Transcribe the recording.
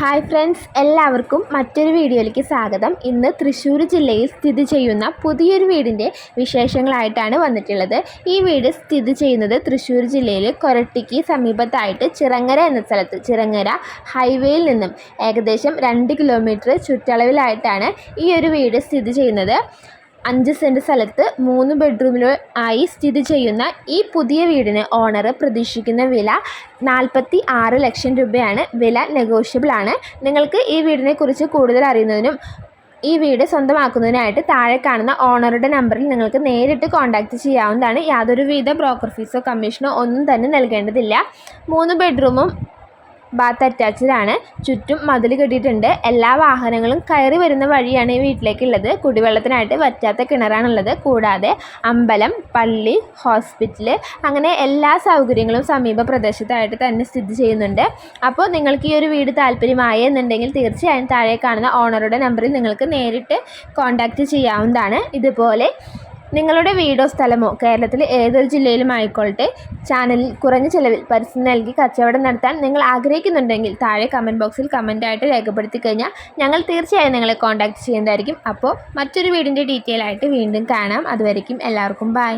Hi friends എല്ലാവർക്കും മറ്റൊരു വീഡിയോയിലേക്ക് സ്വാഗതം. ഇന്ന് തൃശ്ശൂർ ജില്ലയിൽ സ്ഥിതി ചെയ്യുന്ന പുതിയൊരു വീടിന്റെ വിശേഷങ്ങളായിട്ടാണ് വന്നിട്ടുള്ളത്. ഈ വീട് സ്ഥിതി ചെയ്യുന്നത് തൃശ്ശൂർ ജില്ലയിൽ കൊരട്ടിക്ക് സമീപത്തായിട്ട് ചിറങ്ങര എന്ന സ്ഥലത്ത് ചിറങ്ങര ഹൈവേയിൽ നിന്നും. ഏകദേശം രണ്ട് കിലോമീറ്റർ ചുറ്റളവിലായിട്ടാണ് ഈ ഒരു വീട് സ്ഥിതി ചെയ്യുന്നത്. അഞ്ച് സെന്റ് സ്ഥലത്ത് മൂന്ന് ബെഡ്റൂമിലോ ആയി സ്ഥിതി ചെയ്യുന്ന ഈ പുതിയ വീടിന് ഓണർ പ്രതീക്ഷിക്കുന്ന വില നാൽപ്പത്തി ആറ് ലക്ഷം രൂപയാണ്. വില നെഗോഷ്യബിൾ ആണ്. നിങ്ങൾക്ക് ഈ വീടിനെ കുറിച്ച് കൂടുതൽ അറിയുന്നതിനും ഈ വീട് സ്വന്തമാക്കുന്നതിനായിട്ട് താഴെ കാണുന്ന ഓണറുടെ നമ്പറിൽ നിങ്ങൾക്ക് നേരിട്ട് കോൺടാക്റ്റ് ചെയ്യാവുന്നതാണ്. യാതൊരുവിധ ബ്രോക്കർ ഫീസോ കമ്മീഷനോ ഒന്നും തന്നെ നൽകേണ്ടതില്ല. മൂന്ന് ബെഡ്റൂമും ബാത്ത് അറ്റാച്ച്ഡ് ആണ് ചുറ്റും മതിൽ കെട്ടിയിട്ടുണ്ട്. എല്ലാ വാഹനങ്ങളും കയറി വരുന്ന വഴിയാണ് ഈ വീട്ടിലേക്കുള്ളത്. കുടിവെള്ളത്തിനായിട്ട് വറ്റാത്ത കിണറാണുള്ളത്. കൂടാതെ അമ്പലം പള്ളി ഹോസ്പിറ്റൽ അങ്ങനെ എല്ലാ സൗകര്യങ്ങളും സമീപ പ്രദേശത്തായിട്ട് തന്നെ സ്ഥിതി ചെയ്യുന്നുണ്ട്. അപ്പോൾ നിങ്ങൾക്ക് ഈ ഒരു വീട് താല്പര്യമായി എന്നുണ്ടെങ്കിൽ തീർച്ചയായും താഴെ കാണുന്ന ഓണറുടെ നമ്പറിൽ നിങ്ങൾക്ക് നേരിട്ട് കോൺടാക്റ്റ് ചെയ്യാവുന്നതാണ്. ഇതുപോലെ നിങ്ങളുടെ വീടോ സ്ഥലമോ കേരളത്തിലെ ഏതൊരു ജില്ലയിലും ആയിക്കോട്ടെ ചാനലിൽ കുറഞ്ഞ ചിലവിൽ പരസ്യം നൽകി കച്ചവടം നടത്താൻ നിങ്ങൾ ആഗ്രഹിക്കുന്നുണ്ടെങ്കിൽ താഴെ കമന്റ് ബോക്സിൽ കമന്റായിട്ട് രേഖപ്പെടുത്തി കഴിഞ്ഞാൽ ഞങ്ങൾ തീർച്ചയായും നിങ്ങളെ കോൺടാക്ട് ചെയ്യുന്നതായിരിക്കും. അപ്പോൾ മറ്റൊരു വീടിന്റെ ഡീറ്റെയിൽ ആയിട്ട് വീണ്ടും കാണാം. അതുവരയ്ക്കും എല്ലാവർക്കും ബൈ